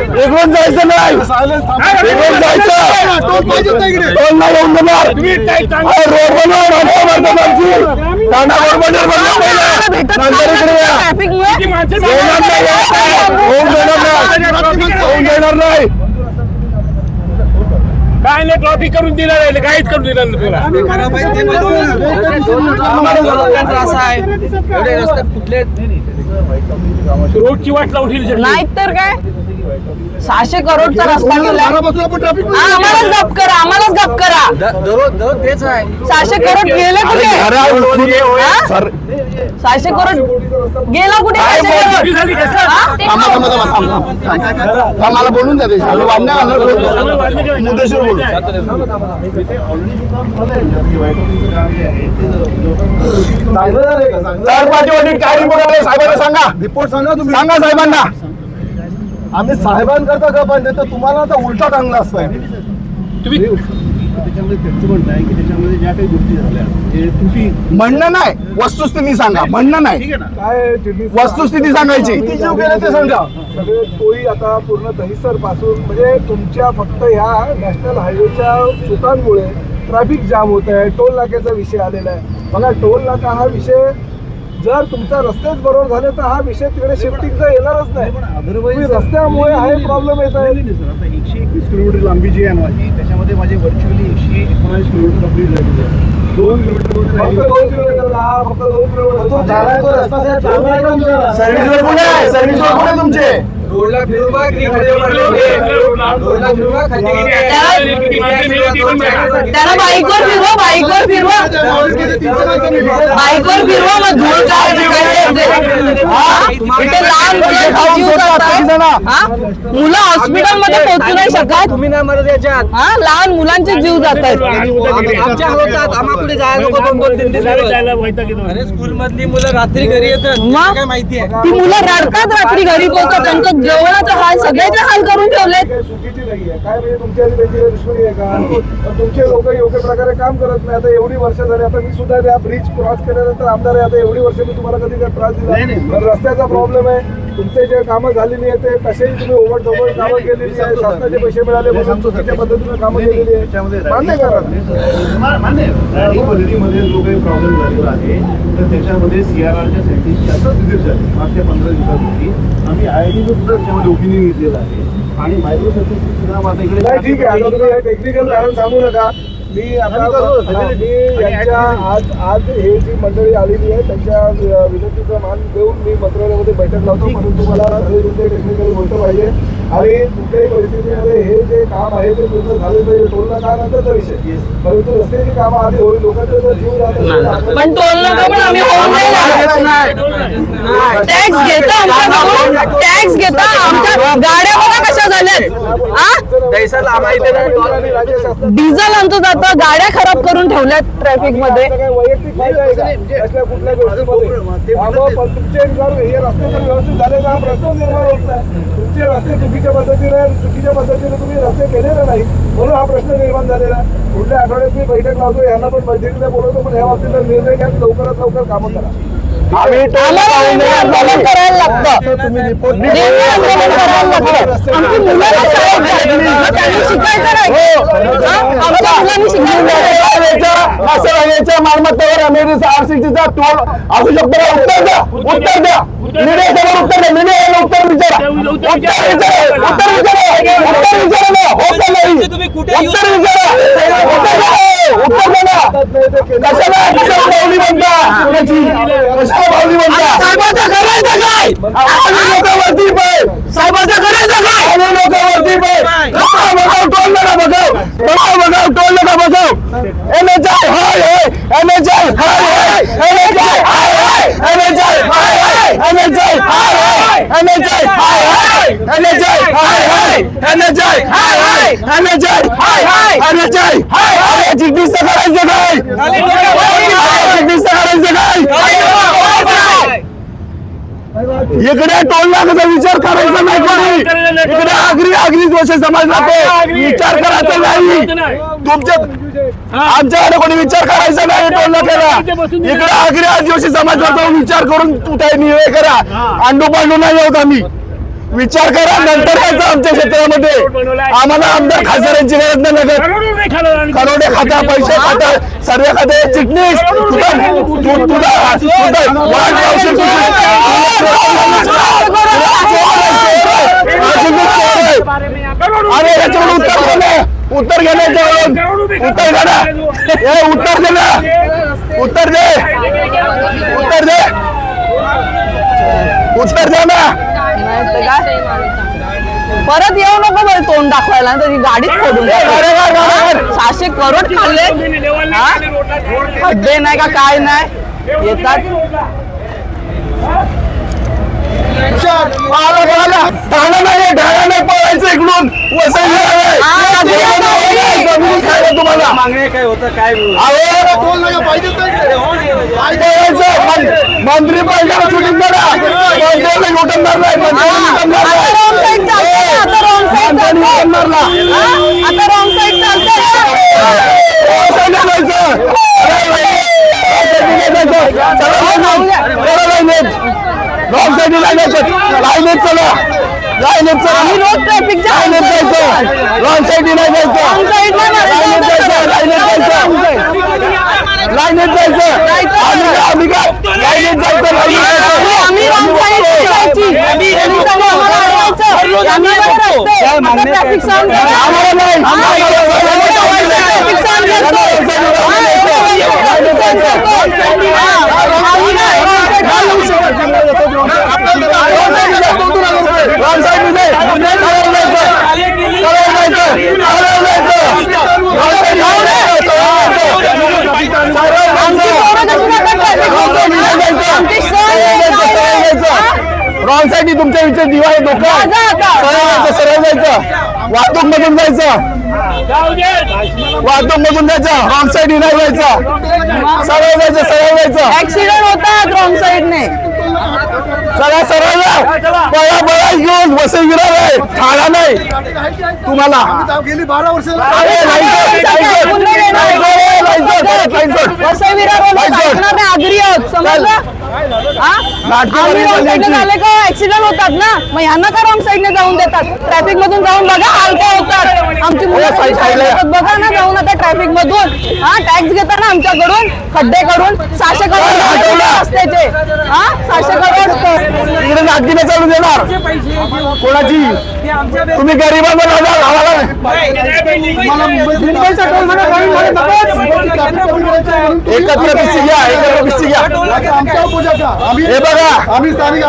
इकडून जायचं नाही. इकडून जायचं. टोल नाही येऊन देणार अरे रोड बनवा रस्ता बनवा आमची तांडा रोड बनवा बनवा पहिले नंतर इकडे या येणार नाही? होऊन देणार नाही होऊन देणार नाही? काय नाही ट्रॉफिक करून दिलं नाही काहीच करून दिलं नाही तुला. रोडची वाट लावून ठेवली. नाही तर काय? सहाशे करोडचा रस्ता केला आम्हालाच गप करा आम्हालाच गप करा तेच आहे. सहाशे करोड गेले कुठे. हा? सर सहाशे करोड. गेला कुठे? मला बोलून द्या ते. आम्ही वाढण्या घालणार बोलतो. मुद्देशीर बोलू. थर्ड पार्टी ऑडिट काय रिपोर्ट आले? साहेबांना सांगा. रिपोर्ट सांगा तुम्ही. सांगा साहेबांना. आम्ही साहेबांकरता का पाहिजे? तर तुम्हाला आता उलटा टांगला असताय. तुम्ही त्याच्यामध्ये त्यांचं म्हणणं आहे की त्याच्यामध्ये ज्या काही गोष्टी झाल्या जे त्रुटी म्हणणं नाही. वस्तुस्थिती सांगा. म्हणणं नाही. काय वस्तुस्थिती सांगायची. किती जीव गेले ते सांगा. सगळे तोही आता पूर्ण दहिसरपासून म्हणजे तुमच्या फक्त ह्या नॅशनल हायवेच्या चुकांमुळे ट्रॅफिक जाम होत आहे टोल नाक्याचा विषय आलेला आहे. बघा टोल नाका हा विषय जर तुमचा रस्तेच बरोबर झाले तर हा विषय तिकडे शिफ्टिंगचा येणारच नाही. रस्त्यामुळे हा प्रॉब्लेम येत आहे. आता एकशे एकवीस किलोमीटर लांबी जी आहे माझी त्याच्यामध्ये माझे व्हर्च्युअली एकशे एकोणावीस किलोमीटर कंप्लीट झालेली आहे. दोन किलोमीटर हा? सर्व्हिस तुमचे? रोडला फिरू बा किती खड्डे पडले होते. रोडला फिरू बा खड्डे किती आहेत. त्याला बाईकवर फिरवा बाईकवर फिरवा बाईकवर फिरवा मग धूळ काय मुलं हॉस्पिटलमध्ये पोहोचू नाही शकत. तुम्ही नाही मरत याच्यात. हा? लहान मुलांचे जीव जात आहेत आमच्या होतात आम्हाला कुठे जायला नको दोन दोन तीन तीन दिवस. जायला वैताग येतो. अरे स्कूल मधली मुलं रात्री घरी येतात. मग? माहिती आहे? ती मुलं रडतात रात्री घरी पोहोचतात. त्यांचं जेवणाचा हाल सगळ्याचे हाल करून ठेवलेत. काय म्हणजे तुमचे लोक योग्य प्रकारे काम करत नाही. आता एवढी वर्ष झाली. आता मी सुद्धा त्या ब्रिज क्रॉस केल्यानंतर आमदार आहे. आता एवढी वर्ष मी तुम्हाला कधी त्रास दिला रस्त्याचा प्रॉब्लेम आहे. तुमचे जे कामं झालेली आहे ते कसेही तुम्ही ओव्हर डोवर कामं केलेली आहे. शासनाचे पैसे मिळाले म्हणून चुकीच्या पद्धतीने कामं केलेली आहे मान्य करा. मान्य. जो काही प्रॉब्लेम झालेला आहे तर त्याच्यामध्ये सीआरआरच्या सायंटिस्टची आता विजिट झाली. मागच्या पंधरा दिवसापूर्वी. आम्ही आय आय सुद्धा त्याच्यामध्ये ओपिनियन घेतलेलं आहे. आणि मायक्रो सुद्धा नाही ठीक आहे. आता तुम्ही टेक्निकल कारण सांगू नका. मी आता मी यांच्या आज आज हे जी मंडळी आलेली आहे त्यांच्या विनंतीचा मान देऊन मी मंत्रालयामध्ये बैठक लावतो. म्हणून तुम्हाला टेक्निकल गोष्ट पाहिजे. आणि कुठल्याही परिस्थितीमध्ये हे जे काम आहे ते पूर्ण झाले पाहिजे. टोल नाका नंतरचा विषय. परंतु रस्त्याची कामं आधी होईल लोकांचे जर जीव जात. पण टोल नाका पण आम्ही होऊन नाही लागत टॅक्स घेता आमच्याकडून टॅक्स घेता आमच्या गाड्या बघा कशा झाल्यात. हा डिझेल आमचं जातं गाड्या खराब करून ठेवल्यात ट्रॅफिकमध्ये काय कुठल्या गोष्टीमध्ये? तुमचे हे रस्ते जर व्यवस्थित झाले तर प्रश्न निर्माण होत नाही. तुमचे रस्ते चुकीच्या पद्धतीने चुकीच्या पद्धतीने तुम्ही रस्ते केलेले नाही म्हणून हा प्रश्न निर्माण झालेला आहे. पुढल्या आठवड्यात मी बैठक लावतो यांना पण बैठकीला बोलवतो पण ह्या बाबतीत निर्णय घ्या लवकरात लवकर कामं करा. आम्ही तुम्ही रिपोर्ट मालमत्तेवर मालमत्तेवर अमेरिका आरसीटीचा टोल असू शकतो का? उत्तर द्या उत्तर द्या मीडिया समोर उत्तर द्या मीडिया उत्तर विचारा उत्तर विचारा उत्तर विचारा उत्तर विचारा ना हो का नाही तुम्ही कुठे use उत्तर विचारा उत्तर द्या उत्तर द्या ना. कशाला कशाला बाहुली बनता कुणाची कशाला काय आम्ही लोक वरती पाय साहेबाचं करायचं काय आम्ही लोक वरती पाय बघाव बघाव टोल नका बघाव बघाव बघाव टोल नका बघाव energize highway energize highway energize highway energize highway energize highway energize highway energize highway energize highway energize highway energize highway energize highway energize highway इकडे टोल नाकाचा विचार करायचा नाही कोणी. इकडे आगरी आगरी दोष समाजला ते. विचार करायचा नाही. तुमच्या आमच्याकडे कोणी विचार करायचा नाही टोल नाक्याला. इकडे आगरी आदिवासी समाजाचा तो विचार करून तू काही निर्णय करा. अंडू पांडू नाही होत आम्ही. विचार करा नंतर यायचं आमच्या क्षेत्रामध्ये आम्हाला आमदार खासदारांची गरज नाही लागत खरोडे खाता पैसे खाता सर्व खाते चिटणीस अरे याच्यावर उत्तर घेणं उत्तर घेण्याच्या उत्तर घेणं हे उत्तर देणं उत्तर दे उत्तर दे उत्तर द्या ना परत येऊ नको बरं तोंड दाखवायला. तर गाडीच फोडून सहाशे करोड खाल्ले. खड्डे नाही का काय नाही? येतात. मंत्री नाही ढाणा नाही पळायचं इकडून. मारला आता रॉंग साईड रॉंग साईड लागायचं लाईनेत चला लाईनेत चला आम्ही रोज ट्रॅफिक लाईनेत जायचं रॉंग साईड नाही जायचं लाईनेत जायचं लाईनेत जायचं लाईनेत जायचं आम्ही आम्ही काय लाईनेत जायचं लाईनेत जायचं आम्ही रॉंग साईड जायची आम्ही आम्ही रामसाहेब साईडने तुमच्या इथे दिवा आहे. धोका. सरळ जायचं सरळ जायचं. वाहतूक मधून जायचं. वाहतूक मधून जायचं. रॉंग साईडने नाही जायचं सरळ जायचं सरळ जायचं. ऍक्सिडेंट होतात रॉंग साईडने चला सरळ बळा बळा येऊन वसई विरोध आहे. ठाणा नाही. तुम्हाला. गेली बारा वर्ष होतात ना? मग यांना का रॉंग साईडने जाऊन देतात. ट्रॅफिक मधून जाऊन बघा हलक्या होतात. आमची मुलं बघा ना जाऊन आता ट्रॅफिक मधून. हा टॅक्स घेताना आमच्याकडून खड्डे करून सहाशे करून रस्त्याचे. हा सहाशे इकडे नाटकी नाही चालू देणार कोणाची तुम्ही गरिबांना एकत्र घ्या एकत्र घ्या हे बघा आम्ही स्थानिक